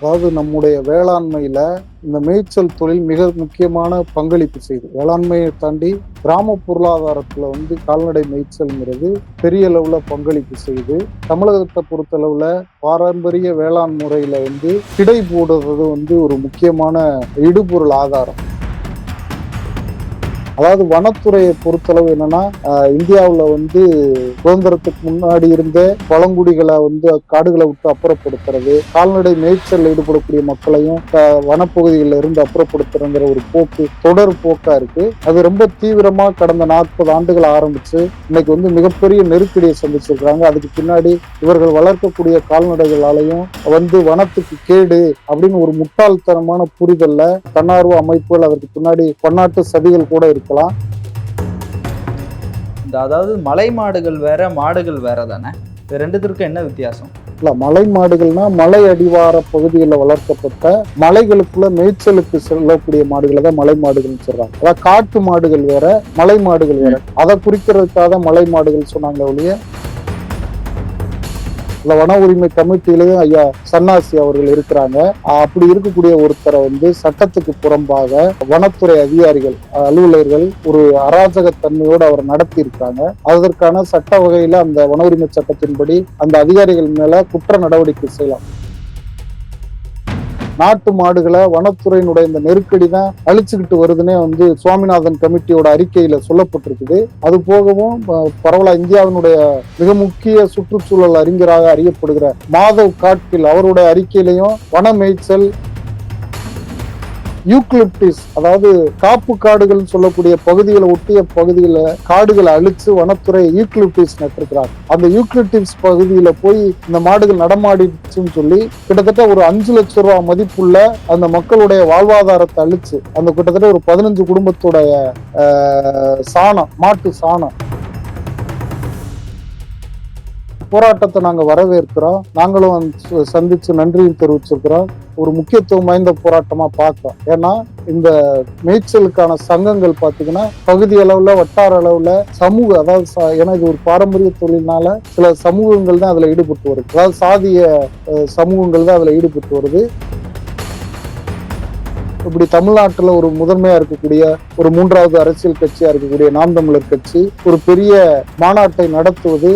அதாவது நம்முடைய வேளாண்மையில இந்த மேய்ச்சல் தொழில் மிக முக்கியமான பங்களிப்பு செய்யுது வேளாண்மையை தாண்டி கிராம பொருளாதாரத்துல வந்து கால்நடை மேய்ச்சல்ங்கிறது பெரிய அளவுல பங்களிப்பு செய்யுது தமிழகத்தை பொறுத்தளவுல பாரம்பரிய வேளாண் முறையில வந்து கிடை போடுறது வந்து ஒரு முக்கியமான இடுபொருள் ஆதாரம். அதாவது வனத்துறையை பொறுத்தளவு என்னன்னா இந்தியாவில் வந்து சுதந்திரத்துக்கு முன்னாடி இருந்த பழங்குடிகளை வந்து காடுகளை விட்டு அப்புறப்படுத்துறது கால்நடை மேய்ச்சல் ஈடுபடக்கூடிய மக்களையும் வனப்பகுதிகளில் இருந்து அப்புறப்படுத்துறங்கிற ஒரு போக்கு தொடர் போக்கா இருக்கு. அது ரொம்ப தீவிரமா கடந்த நாற்பது ஆண்டுகள் ஆரம்பிச்சு இன்னைக்கு வந்து மிகப்பெரிய நெருக்கடியை சந்திச்சிருக்கிறாங்க. அதுக்கு பின்னாடி இவர்கள் வளர்க்கக்கூடிய கால்நடைகளாலையும் வந்து வனத்துக்கு கேடு அப்படின்னு ஒரு முட்டாள்தனமான புரிதல்ல தன்னார்வ அமைப்புகள் அதற்கு பின்னாடி பன்னாட்டு சதிகள் கூட இருக்கலாம் இந்த அதாவது மலை மாடுகள் வேற மாடுகள் வேற தானே? இது ரெண்டுத்திற்கும் என்ன வித்தியாசம்? இல்ல மலை மாடுகள்னா மலை அடிவார பகுதிகளில் வளர்க்கப்பட்ட மலைகளுக்குள்ள மேய்ச்சலுக்கு செல்லக்கூடிய மாடுகளை தான் மலை மாடுகள்னு சொல்றாங்க. அதாவது காட்டு மாடுகள் வேற மலை மாடுகள் வேற. அதை குறிக்கிறதுக்காக மலை மாடுகள் சொன்னாங்க ஒழிய இந்த வன உரிமை கமிட்டியிலையும் ஐயா சன்னாசி அவர்கள் இருக்கிறாங்க. அப்படி இருக்கக்கூடிய ஒருத்தரை வந்து சட்டத்துக்கு புறம்பாக வனத்துறை அதிகாரிகள் அலுவலர்கள் ஒரு அராஜக தன்மையோடு அவர் நடத்தி இருக்காங்க அதற்கான சட்ட வகையில அந்த வன உரிமை சட்டத்தின்படி அந்த அதிகாரிகள் மேல குற்ற நடவடிக்கை செய்யலாம். நாட்டு மாடுகளை வனத்துறையினுடைய இந்த நெருக்கடி தான் அழிச்சுக்கிட்டு வருதுன்னே வந்து சுவாமிநாதன் கமிட்டியோட அறிக்கையில சொல்லப்பட்டிருக்குது. அது போகவும் பரவலா இந்தியாவினுடைய மிக முக்கிய சுற்றுச்சூழல் அறிஞராக அறியப்படுகிற மாதவ் காட்கில் அவருடைய அறிக்கையிலையும் வன மேய்ச்சல் யூக்லிப்டிஸ் அதாவது காப்பு காடுகள் சொல்லக்கூடிய பகுதிகளை ஒட்டிய பகுதிகளை காடுகளை அழிச்சு வனத்துறை யூக்லிப்டிஸ் நட்டிருக்கிறாங்க அந்த யூக்லிப்டிஸ் பகுதியில போய் இந்த மாடுகள் நடமாடிச்சுன்னு சொல்லி கிட்டத்தட்ட ஒரு அஞ்சு லட்சம் ரூபாய் மதிப்புள்ள அந்த மக்களுடைய வாழ்வாதாரத்தை அழிச்சு அந்த கிட்டத்தட்ட ஒரு பதினஞ்சு குடும்பத்துடைய சாணம் மாட்டு சாணம் போராட்டத்தை நாங்க வரவேற்கிறோம். நாங்களும் வந்து சந்திச்சு நன்றியும் தெரிவிச்சிருக்கிறோம். ஒரு முக்கியத்துவம் வாய்ந்த போராட்டமா பார்க்கிறோம் ஏன்னா இந்த மேய்ச்சலுக்கான சங்கங்கள் பாத்தீங்கன்னா பகுதி அளவுல வட்டார அளவுல சமூக அதாவது ஏன்னா இது ஒரு பாரம்பரிய தொழில்னால சில சமூகங்கள் தான் அதுல ஈடுபட்டு வருது. அதாவது சாதிய சமூகங்கள் தான் அதுல ஈடுபட்டு வருது. இப்படி தமிழ்நாட்டில் ஒரு முதன்மையா இருக்கக்கூடிய ஒரு மூன்றாவது அரசியல் கட்சியா இருக்கக்கூடிய நாம் தமிழர் கட்சி ஒரு பெரிய மாநாட்டை நடத்துவது